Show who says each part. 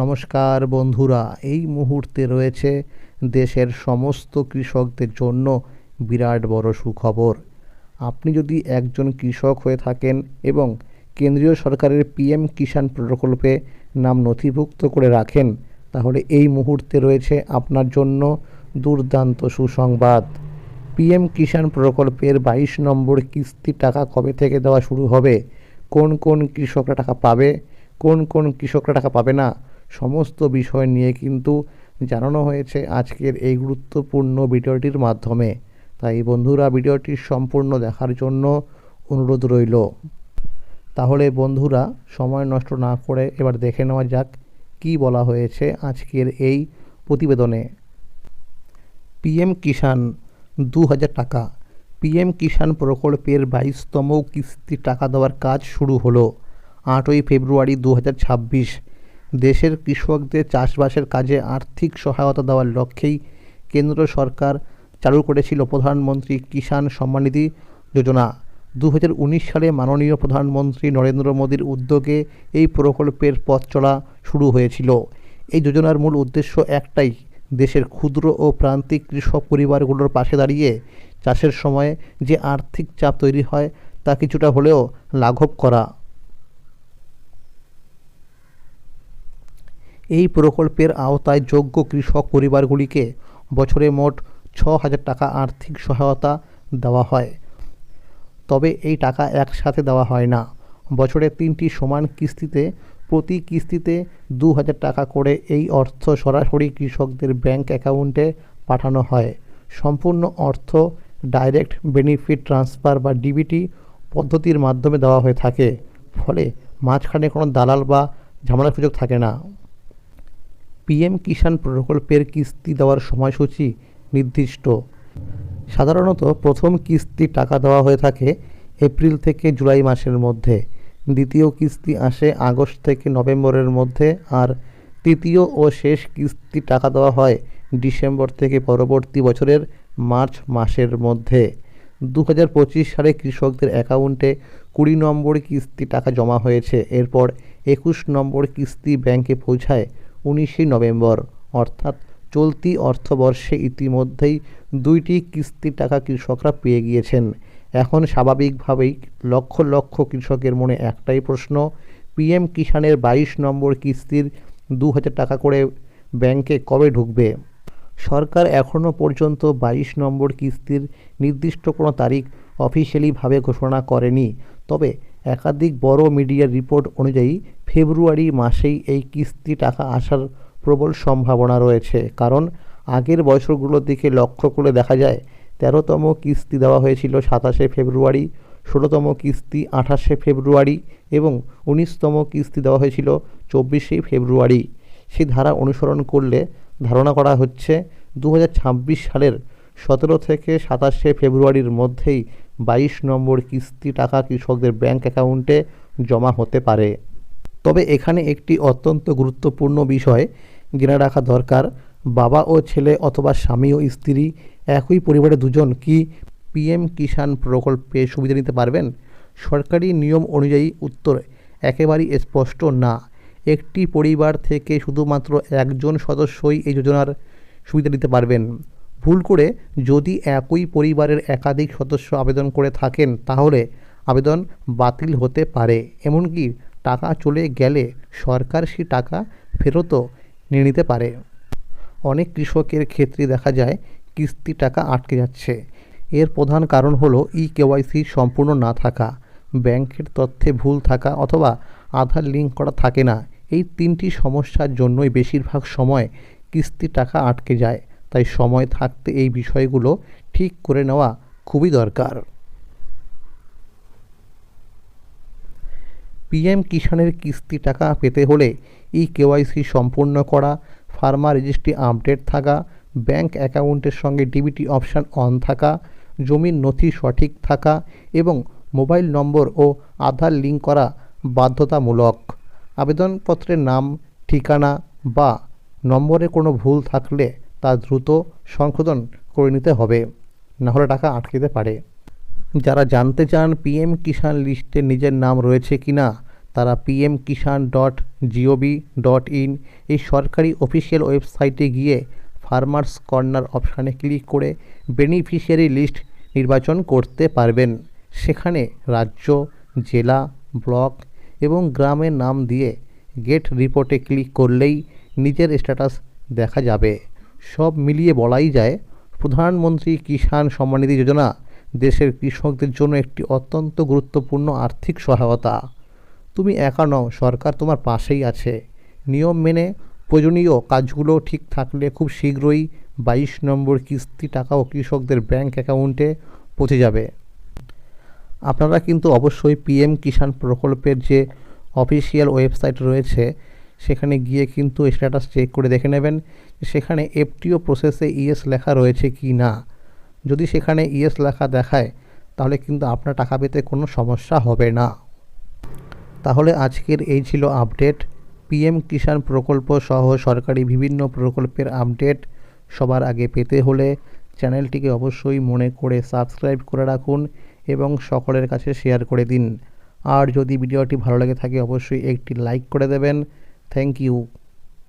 Speaker 1: নমস্কার বন্ধুরা, এই মুহূর্তে রয়েছে দেশের সমস্ত কৃষকদের জন্য বিরাট বড় সুখবর। আপনি যদি একজন কৃষক হয়ে থাকেন এবং কেন্দ্রীয় সরকারের পিএম কিষাণ প্রকল্পে নাম নথিভুক্ত করে রাখেন, তাহলে এই মুহূর্তে রয়েছে আপনার জন্য দুর্দান্ত সুসংবাদ। পিএম কিষাণ প্রকল্পের বাইশ নম্বর কিস্তি টাকা কবে থেকে দেওয়া শুরু হবে? কোন কোন কৃষকরা টাকা পাবে? কোন কোন কৃষকরা টাকা পাবে না? সমস্ত বিষয় নিয়ে কিন্তু জানানো হয়েছে আজকের এই গুরুত্বপূর্ণ ভিডিওটির মাধ্যমে। তাই বন্ধুরা, ভিডিওটি সম্পূর্ণ দেখার জন্য অনুরোধ রইল। তাহলে বন্ধুরা, সময় নষ্ট না করে এবার দেখে নেওয়া যাক কি বলা হয়েছে আজকের এই প্রতিবেদনে। পিএম কিষাণ দু হাজার টাকা। পিএম কিষাণ প্রকল্পের বাইশতম কিস্তি টাকা দেওয়ার কাজ শুরু হলো আটই ফেব্রুয়ারি দু হাজার ছাব্বিশ। দেশের কৃষকদের চাষবাসের কাজে আর্থিক সহায়তা দেওয়ার লক্ষ্যেই কেন্দ্র সরকার চালু করেছিল প্রধানমন্ত্রী কিষাণ সম্মানিধি যোজনা। দু হাজার উনিশ সালে মাননীয় প্রধানমন্ত্রী নরেন্দ্র মোদীর উদ্যোগে এই প্রকল্পের পথ চলা শুরু হয়েছিল। এই যোজনার মূল উদ্দেশ্য একটাই, দেশের ক্ষুদ্র ও প্রান্তিক কৃষক পরিবারগুলোর পাশে দাঁড়িয়ে চাষের সময়ে যে আর্থিক চাপ তৈরি হয় তা কিছুটা হলেও লাঘব করা। এই প্রকল্পের আওতায় যোগ্য কৃষক পরিবারগুলিকে বছরে মোট ছ হাজার টাকা আর্থিক সহায়তা দেওয়া হয়। তবে এই টাকা একসাথে দেওয়া হয় না। বছরে তিনটি সমান কিস্তিতে, প্রতি কিস্তিতে দু হাজার টাকা করে এই অর্থ সরাসরি কৃষকদের ব্যাংক অ্যাকাউন্টে পাঠানো হয়। সম্পূর্ণ অর্থ ডাইরেক্ট বেনিফিট ট্রান্সফার বা ডিবিটি পদ্ধতির মাধ্যমে দেওয়া হয়ে থাকে। ফলে মাঝখানে কোনো দালাল বা ঝামেলার সুযোগ থাকে না। পিএম কিষাণ প্রকল্পের কিস্তি দেওয়ার সময়সূচি নির্দিষ্ট। সাধারণত প্রথম কিস্তি টাকা দেওয়া হয়ে থাকে এপ্রিল থেকে জুলাই মাসের মধ্যে। দ্বিতীয় কিস্তি আসে আগস্ট থেকে নভেম্বরের মধ্যে আর তৃতীয় ও শেষ কিস্তি টাকা দেওয়া হয় ডিসেম্বর থেকে পরবর্তী বছরের মার্চ মাসের মধ্যে। দু হাজার পঁচিশ সালে কৃষকদের অ্যাকাউন্টে কুড়ি নম্বর কিস্তি টাকা জমা হয়েছে। এরপর একুশ নম্বর কিস্তি ব্যাংকে পৌঁছায় উনিশে নভেম্বর, অর্থাৎ চলতি অর্থবর্ষে ইতিমধ্যেই দুইটি কিস্তি টাকা কৃষকরা পেয়ে গিয়েছেন। এখন স্বাভাবিকভাবেই লক্ষ লক্ষ কৃষকের মনে একটাই প্রশ্ন, পিএম কিষাণের বাইশ নম্বর কিস্তির দু হাজার টাকা করে ব্যাংকে কবে ঢুকবে? সরকার এখনও পর্যন্ত বাইশ নম্বর কিস্তির নির্দিষ্ট কোনো তারিখ অফিসিয়ালিভাবে ঘোষণা করেনি, তবে একাধিক বড় মিডিয়ার রিপোর্ট অনুযায়ী ফেব্রুয়ারি মাসেই এই কিস্তি টাকা আসার প্রবল সম্ভাবনা রয়েছে। কারণ আগের বছরগুলোর দিকে লক্ষ্য করে দেখা যায়, তেরোতম কিস্তি দেওয়া হয়েছিল সাতাশে ফেব্রুয়ারি, ষোলোতম কিস্তি আঠাশে ফেব্রুয়ারি এবং উনিশতম কিস্তি দেওয়া হয়েছিল চব্বিশে ফেব্রুয়ারি। সেই ধারা অনুসরণ করলে ধারণা করা হচ্ছে দু হাজার ছাব্বিশ সালের সতেরো থেকে সাতাশে ফেব্রুয়ারির মধ্যেই বাইশ নম্বর কিস্তি টাকা কৃষকদের ব্যাংক অ্যাকাউন্টে জমা হতে পারে। তবে এখানে একটি অত্যন্ত গুরুত্বপূর্ণ বিষয় জেনে রাখা দরকার। বাবা ও ছেলে অথবা স্বামী ও স্ত্রী একই পরিবারে দুজন কি পিএম কিষাণ প্রকল্পে সুবিধা নিতে পারবেন? সরকারি নিয়ম অনুযায়ী উত্তর একেবারেই স্পষ্ট না। একটি পরিবার থেকে শুধুমাত্র একজন সদস্যই এই যোজনার সুবিধা নিতে পারবেন। ভুল করে যদি একই পরিবারের একাধিক সদস্য আবেদন করে থাকেন, তাহলে আবেদন বাতিল হতে পারে। এমনকি টাকা চলে গেলে সরকার সেই টাকা ফেরতও নিয়ে নিতে পারে। অনেক কৃষকের ক্ষেত্রে দেখা যায় কিস্তি টাকা আটকে যাচ্ছে। এর প্রধান কারণ হলো ই কেওয়াইসি সম্পূর্ণ না থাকা, ব্যাংকের তথ্যে ভুল থাকা অথবা আধার লিঙ্ক করা থাকে না। এই তিনটি সমস্যার জন্যই বেশিরভাগ সময় কিস্তি টাকা আটকে যায়। তাই সময় থাকতে এই বিষয়গুলো ঠিক করে নেওয়া খুবই দরকার। পিএম কিষাণের কিস্তি টাকা পেতে হলে ই কেওয়াইসি সম্পূর্ণ করা ফার্মার রেজিস্ট্রি আপডেট থাকা, ব্যাংক অ্যাকাউন্টের সঙ্গে ডিবিটি অপশান অন থাকা, জমির নথি সঠিক থাকা এবং মোবাইল নম্বর ও আধার লিঙ্ক করা বাধ্যতামূলক। আবেদনপত্রের নাম, ঠিকানা বা নম্বরে কোনো ভুল থাকলে তা দ্রুত সংশোধন করে নিতে হবে। নাহলে টাকা আটকে যেতে পারে। যারা জানতে চান পিএম কিষাণ লিস্টে নিজের নাম রয়েছে কি না, তারা PM Kisan dot G O V dot in এই সরকারি অফিসিয়াল ওয়েবসাইটে গিয়ে ফার্মার্স কর্নার অপশানে ক্লিক করে বেনিফিশিয়ারি লিস্ট নির্বাচন করতে পারবেন। সেখানে রাজ্য, জেলা, ব্লক এবং গ্রামের নাম দিয়ে গেট রিপোর্টে ক্লিক করলেই নিজের স্ট্যাটাস দেখা যাবে। সব মিলিয়ে বলাই যায়, প্রধানমন্ত্রী কিষাণ সম্মানিধি যোজনা দেশের কৃষকদের জন্য একটি অত্যন্ত গুরুত্বপূর্ণ আর্থিক সহায়তা। তুমি একা নও, সরকার তোমার পাশেই আছে। নিয়ম মেনে প্রয়োজনীয় কাজগুলো ঠিক থাকলে খুব শীঘ্রই বাইশ নম্বর কিস্তি টাকাও কৃষকদের ব্যাংক অ্যাকাউন্টে পৌঁছে যাবে। আপনারা কিন্তু অবশ্যই পিএম কিষাণ প্রকল্পের যে অফিসিয়াল ওয়েবসাইট রয়েছে সেখানে গিয়ে কিন্তু স্ট্যাটাস চেক করে দেখে নেবেন সেখানে এফটিও প্রসেসে ইএস লেখা রয়েছে কি না। যদি সেখানে ইএস লেখা দেখায়, তাহলে কিন্তু আপনার টাকা পেতে কোনো সমস্যা হবে না। তাহলে আজকের এই ছিল আপডেট পিএম কিষাণ প্রকল্প সহ সরকারি বিভিন্ন প্রকল্পের আপডেট সবার আগে পেতে হলে চ্যানেলটিকে অবশ্যই মনে করে সাবস্ক্রাইব করে রাখুন এবং সকলের কাছে শেয়ার করে দিন। আর যদি ভিডিওটি ভালো লেগে থাকে, অবশ্যই একটি লাইক করে দেবেন। Thank you.